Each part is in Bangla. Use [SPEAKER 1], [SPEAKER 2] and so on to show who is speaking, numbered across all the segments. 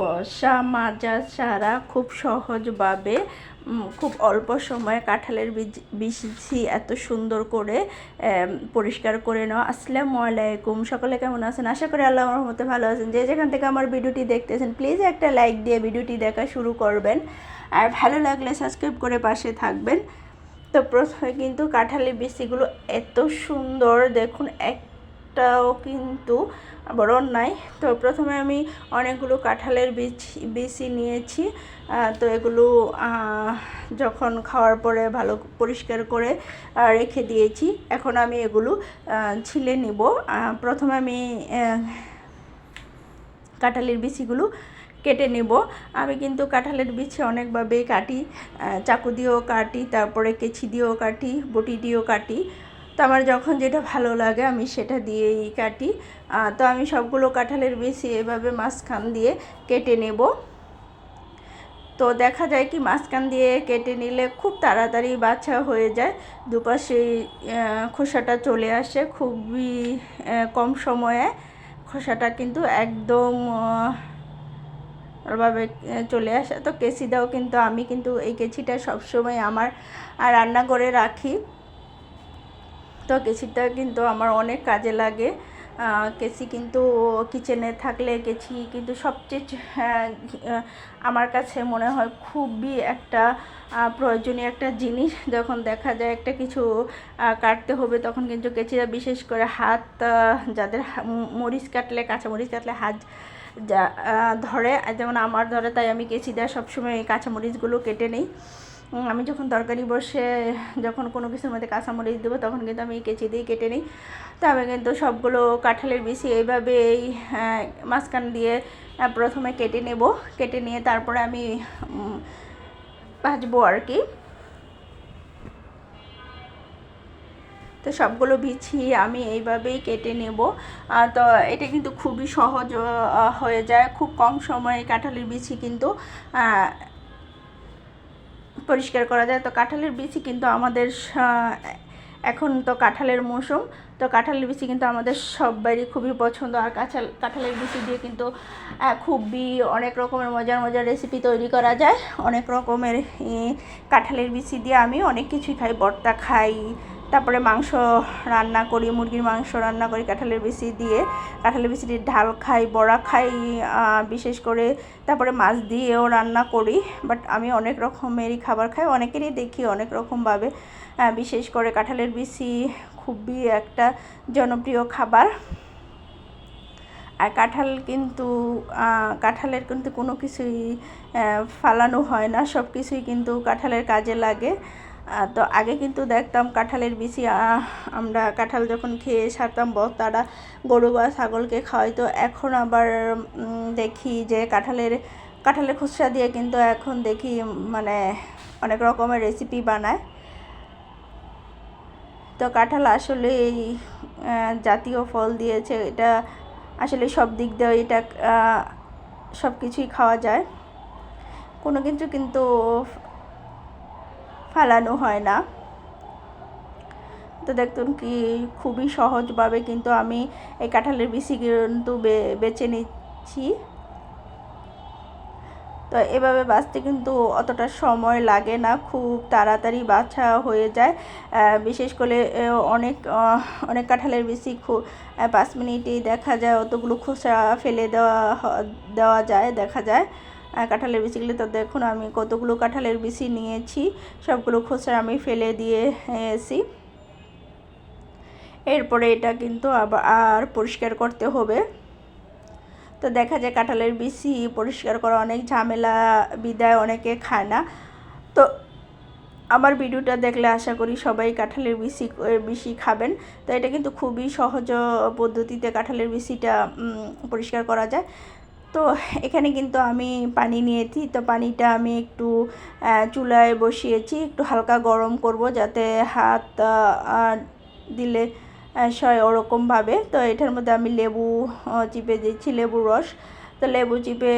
[SPEAKER 1] ঘষা মাজা ছাড়া খুব সহজভাবে খুব অল্প সময়ে কাঁঠালের বীজ বিচি এত সুন্দর করে পরিষ্কার করে নেওয়া আসসালামু আলাইকুম। সকলে কেমন আছেন? আশা করি আল্লাহ রহমতে ভালো আছেন। যে যেখান থেকে আমার ভিডিওটি দেখতেছেন প্লিজ একটা লাইক দিয়ে ভিডিওটি দেখা শুরু করবেন। আর ভালো লাগলে সাবস্ক্রাইব করে পাশে থাকবেন। তো প্রথমে কিন্তু কাঁঠালের বিচিগুলো এত সুন্দর, দেখুন একটাও কিন্তু বড় নাই। তো প্রথমে আমি অনেকগুলো কাঁঠালের বীজ বিচি নিয়েছি। তো এগুলো যখন খাওয়ার পরে ভালো পরিষ্কার করে রেখে দিয়েছি। এখন আমি এগুলো ছিলে নিব। প্রথমে আমি কাঁঠালের বিচিগুলো কেটে নেব। আমি কিন্তু কাঁঠালের বিচি অনেকভাবে কাটি। চাকু দিয়েও কাটি, তারপরে কেচি দিয়েও কাটি, বটি দিয়েও কাটি। আমার যখন যেটা ভালো লাগে আমি সেটা দিয়েই কাটি। তো আমি সবগুলো কাঁঠালের বিচি এভাবে মাঝখান দিয়ে কেটে নেব। তো দেখা যায় কি মাঝখান দিয়ে কেটে নিলে খুব তাড়াতাড়ি বাছা হয়ে যায়। দুপাশে খোসাটা চলে আসে খুবই কম সময়ে। খোসাটা কিন্তু একদম ভাবে চলে আসে। তো কেচিটাও কিন্তু আমি কিন্তু এই কেচিটা সবসময় আমার রান্না করে রাখি। তো কেচিটা কিন্তু আমার অনেক কাজে লাগে। কেচি কিন্তু কিচেনে থাকলে কেচি কিন্তু সবচেয়ে হ্যাঁ, আমার কাছে মনে হয় খুবই একটা প্রয়োজনীয় একটা জিনিস। যখন দেখা যায় একটা কিছু কাটতে হবে তখন কিন্তু কেচিটা বিশেষ করে হাত যাদের মরিচ কাটলে কাঁচা মরিচ কাটলে হাত যা ধরে। যেমন আমার ধরে তাই আমি কেচি দেওয়া সবসময় এই কাঁচামরিচগুলো কেটে নিই। আমি যখন তরকারি বসে যখন কোনো কিছুর মধ্যে কাঁচামরিচ দেবো তখন কিন্তু আমি কেচি দিয়ে কেটে নিই। তো আমি কিন্তু সবগুলো কাঁঠালের বিচি এইভাবে এই আহ, মাঝখান দিয়ে প্রথমে কেটে নেব। কেটে নিয়ে তারপরে আমি ভাজবো আর কি। তো সবগুলো বিছি আমি এইভাবেই কেটে নেব। তো এটা কিন্তু খুবই সহজ হয়ে যায়। খুব কম সময়ে কাঁঠালের বিছি কিন্তু পরিষ্কার করা যায়। তো কাঁঠালের বিচি কিন্তু আমাদের এখন তো কাঁঠালের মৌসুম। তো কাঁঠালের বিচি কিন্তু আমাদের সবারই খুবই পছন্দ। আর কাঁঠাল কাঁঠালের বিচি দিয়ে কিন্তু খুবই অনেক রকমের মজার মজার রেসিপি তৈরি করা যায়। অনেক রকমের কাঁঠালের বিচি দিয়ে আমি অনেক কিছুই খাই। ভর্তা খাই তারপরে মাংস রান্না করি, মুরগির মাংস রান্না করি, কাঁঠালের বিচি দিয়ে। কাঁঠালের বিচিটির ঢাল খাই, বড়া খাই বিশেষ করে তারপরে মাছ দিয়েও রান্না করি। বাট আমি অনেক রকমেরই খাবার খাই, অনেকেরই দেখি অনেক রকমভাবে। বিশেষ করে কাঁঠালের বিচি খুবই একটা জনপ্রিয় খাবার। আর কাঁঠাল কিন্তু কাঁঠালের কিন্তু কোনো কিছুই ফালানো হয় না সব কিছুই কিন্তু কাঁঠালের কাজে লাগে। তো আগে কিন্তু দেখতাম কাঁঠালের বিচি আমরা কাঁঠাল যখন খেয়ে সারতাম তারা গরু বা ছাগলকে খাওয়াইতো। এখন আবার দেখি যে কাঁঠালের কাঁঠালের খুচরা দিয়ে কিন্তু এখন দেখি মানে অনেক রকমের রেসিপি বানায়। তো কাঁঠাল আসলে জাতীয় ফল দিয়েছে, এটা আসলে সব দিক দিয়ে এটা সব কিছুই খাওয়া যায়। কোনো কিছু কিন্তু ফালানো হয় না। তো দেখতুন কি, খুবই সহজভাবে কিন্তু আমি এই কাঁঠালের বিচি কিন্তু বেছে নিচ্ছি। তো এভাবে বাছতে কিন্তু অতটা সময় লাগে না, খুব তাড়াতাড়ি বাছা হয়ে যায়। বিশেষ করে অনেক অনেক কাঁঠালের খুব পাঁচ মিনিটেই দেখা যায়, অতগুলো খোসা ফেলে দেওয়া দেওয়া যায়, দেখা যায়। কাঁঠালের বিচিগুলো তো দেখুন, আমি কতগুলো কাঁঠালের বিচি নিয়েছি, সবগুলো খোসা আমি ফেলে দিয়ে এসি এরপরে এটা কিন্তু আবার পরিষ্কার করতে হবে। তো দেখা যায় কাঁঠালের বিচি পরিষ্কার করা অনেক ঝামেলা, বিদায় অনেকে খায় না। তো আমার ভিডিওটা দেখলে আশা করি সবাই কাঁঠালের বিচি বিচি খাবেন। তো এটা কিন্তু খুবই সহজ পদ্ধতিতে কাঁঠালের বিচিটা পরিষ্কার করা যায়। তো এখানে কিন্তু আমি পানি নিয়েছি। তো পানিটা আমি একটু চুলায় বসিয়েছি। একটু হালকা গরম করব যাতে হাত দিলে সয় ওরকমভাবে তো এটার মধ্যে আমি লেবু চিপে দিচ্ছি, লেবুর রস। তো লেবু চিপে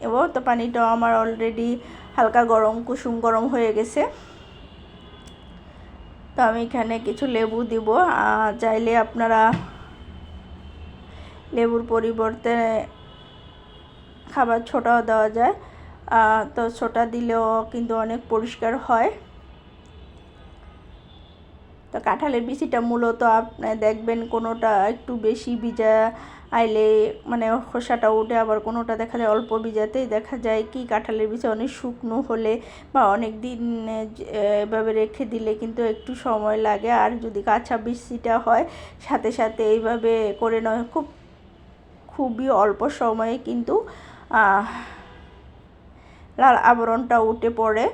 [SPEAKER 1] দেব। তো পানিটাও আমার অলরেডি হালকা গরম, কুসুম গরম হয়ে গেছে। তো আমি এখানে কিছু লেবু দিব। চাইলে আপনারা লেবুর পরিবর্তে খাবার ছোটাও দেওয়া যায়। তো ছোটা দিলেও কিন্তু অনেক পরিষ্কার হয়। তো কাঁঠালের বিচিটা মূলত আপনি দেখবেন কোনোটা একটু বেশি ভিজা আইলে মানে খোসাটা উঠে, আবার কোনোটা দেখা যায় অল্প ভিজাতেই দেখা যায় কি কাঁঠালের বিচি অনেক শুকনো হলে বা অনেক দিন এভাবে রেখে দিলে কিন্তু একটু সময় লাগে। আর যদি কাঁচা বিচিটা হয়, সাথে সাথে এইভাবে করে নয় খুব, খুবই অল্প সময়ে কিন্তু লাল আবরণটা উঠে পড়ে।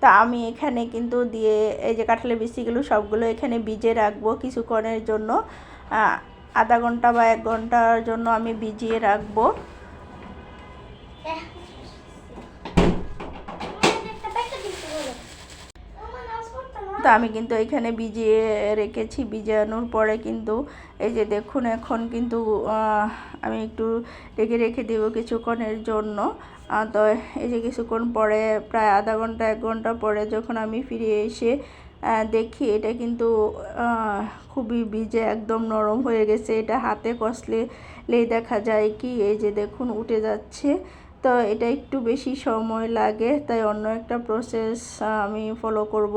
[SPEAKER 1] তা আমি এখানে কিন্তু দিয়ে এই যে কাঁঠালের বিচিগুলো সবগুলো এখানে ভিজে রাখব কিছুক্ষণের জন্য। আধা ঘণ্টা বা এক ঘণ্টার জন্য আমি ভিজিয়ে রাখব। তো আমি কিন্তু এখানে ভিজিয়ে রেখেছি, ভিজানোর পরে কিন্তু এই যে দেখুন এখন কিন্তু আমি একটু রেখে রেখে দেবো কিছুক্ষণের জন্য। তো এই যে কিছুক্ষণ পরে, প্রায় আধা ঘণ্টা, এক ঘণ্টা পরে যখন আমি ফিরে এসে দেখি এটা কিন্তু খুবই ভিজে একদম নরম হয়ে গেছে। এটা হাতে কষলে লেই দেখা যায় কি, এই যে দেখুন উঠে যাচ্ছে। তো এটা একটু বেশি সময় লাগে, তাই অন্য একটা প্রসেস আমি ফলো করব।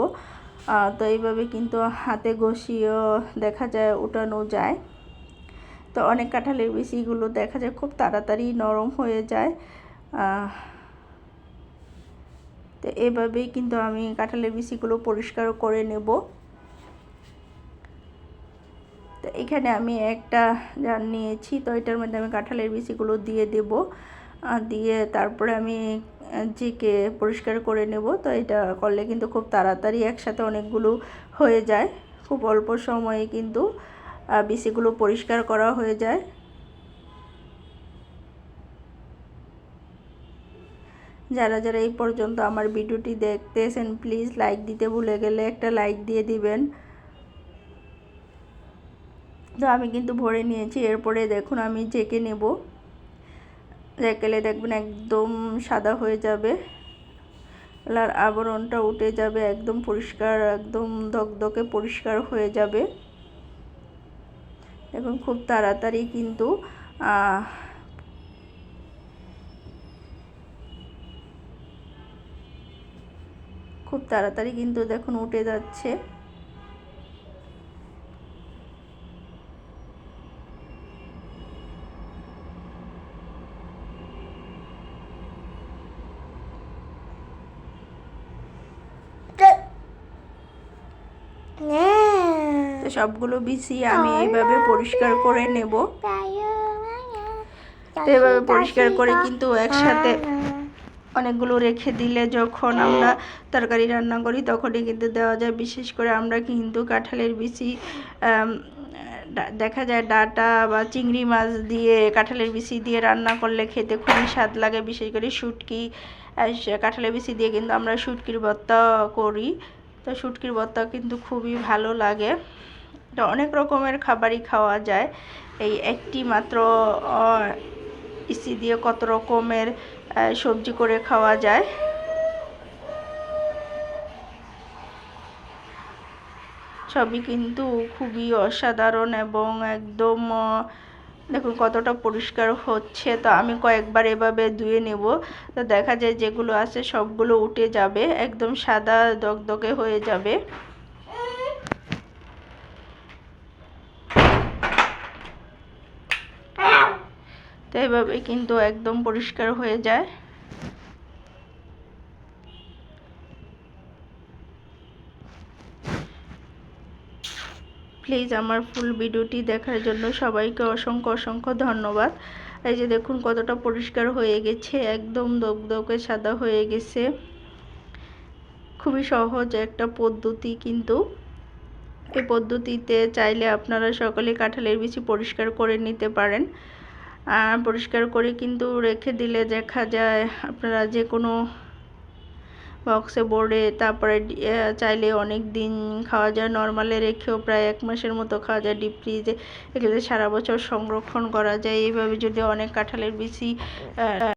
[SPEAKER 1] তো এইভাবে কিন্তু হাতে ঘষিয়েও দেখা যায়, উঠানো যায়। তো অনেক কাঁঠালের বিচিগুলো দেখা যায় খুব তাড়াতাড়ি নরম হয়ে যায়। তো এভাবেই কিন্তু আমি কাঁঠালের বিচিগুলো পরিষ্কার করে নেব। তো এখানে আমি একটা জার নিয়েছি, তো এটার মধ্যে আমি কাঁঠালের বিচিগুলো দিয়ে দেব। দিয়ে তারপরে আমি জিকে পরিষ্কার করে নেব। তো এটা করলে কিন্তু খুব তাড়াতাড়ি একসাথে অনেকগুলো হয়ে যায়। খুব অল্প সময়ে কিন্তু আহ, বিচিগুলো পরিষ্কার করা হয়ে যায়। যারা যারা এই পর্যন্ত আমার ভিডিওটি দেখতেছেন প্লিজ লাইক দিতে ভুলে গেলে একটা লাইক দিয়ে দিবেন। তো আমি কিন্তু ভরে নিয়েছি। এরপরে দেখুন আমি জেকে নেব। জেকেলে দেখবেন একদম সাদা হয়ে যাবে। আর আবরণটা উঠে যাবে, একদম পরিষ্কার, একদম ধকধকে পরিষ্কার হয়ে যাবে। দেখুন খুব তাড়াতাড়ি কিন্তু খুব তাড়াতাড়ি কিন্তু দেখুন উঠে যাচ্ছে। তো সবগুলো বিছি আমি এইভাবে পরিষ্কার করে নেব। এভাবে পরিষ্কার করে কিন্তু একসাথে অনেকগুলো রেখে দিলে যখন আমরা তরকারি রান্না করি তখনই কিন্তু দেওয়া যায়। বিশেষ করে আমরা কিন্তু কাঁঠালের বিচি দেখা যায় ডাটা বা চিংড়ি মাছ দিয়ে কাঁঠালের বিচি দিয়ে রান্না করলে খেতে খুবই স্বাদ লাগে। বিশেষ করে শুটকি সে- কাঁঠালের বিচি দিয়ে কিন্তু আমরা শুটকির ভর্তা করি। তো শুটকির ভর্তা কিন্তু খুবই ভালো লাগে। তো অনেক রকমের খাবারই খাওয়া যায়। এই একটি মাত্র ইসি দিয়ে কত রকমের সবজি করে খাওয়া যায়। সবই কিন্তু খুবই অসাধারণ এবং একদম দেখুন কতটা পরিষ্কার হচ্ছে। তো আমি কয়েকবার এভাবে ধুয়ে নেব। তো দেখা যায় যেগুলো আছে সবগুলো উঠে যাবে, একদম সাদা দগদগে হয়ে যাবে। তো কিন্তু একদম পরিষ্কার হয়ে যায়। প্লিজ আমার ফুল ভিডিওটি দেখার জন্য সবাইকে অসংখ্য অসংখ্য ধন্যবাদ। এই যে দেখুন কতটা পরিষ্কার হয়ে গেছে, একদম দগদগে সাদা হয়ে গেছে। খুবই সহজ একটা পদ্ধতি কিন্তু। এই পদ্ধতিতে চাইলে আপনারা সকলে কাঁঠালের বিচি পরিষ্কার করে নিতে পারেন। পরিষ্কার করে কিন্তু রেখে দিলে দেখা যায় আপনারা যে কোনো বক্সে বোর্ডে তারপরে চাইলে অনেক দিন খাওয়া যায়। নর্মালে রেখেও প্রায় এক মাসের মতো খাওয়া যায়। ডিপ ফ্রিজে এগুলো সারা বছর সংরক্ষণ করা যায়। এইভাবে যদি অনেক কাঁঠালের আহ,